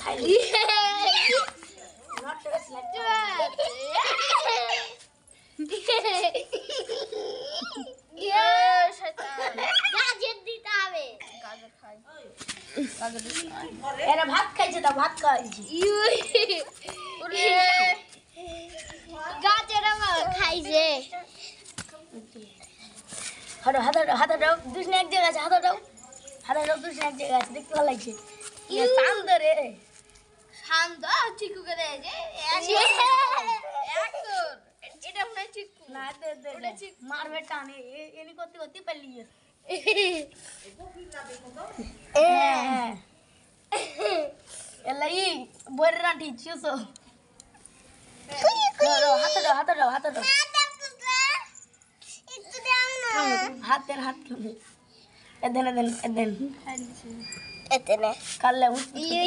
খাই এরা ভাত খাইছে তা ভাত খাইছে আমার খাইছে। হাঁটো হাতে হাতে দাও দুশনে এক জায়গা আছে হাতে দাও হাতে দাও দুশনে এক জায়গা আছে দেখতে ভালো লাগছে ইয়ে শান্ত রে শান্ত চিকু করে যে এটা মনে হয় চিকু না দে দে দে। মারবে টানে এ- এনি করতে করতে পারলি হ্যাঁ এলা ই বইরে রাঁটি চুসো হাতে দাও হাতে দাও হাতে দাও হাত দেন হাত এদেন এদেন এদেন এতে না কালে ইয়ে।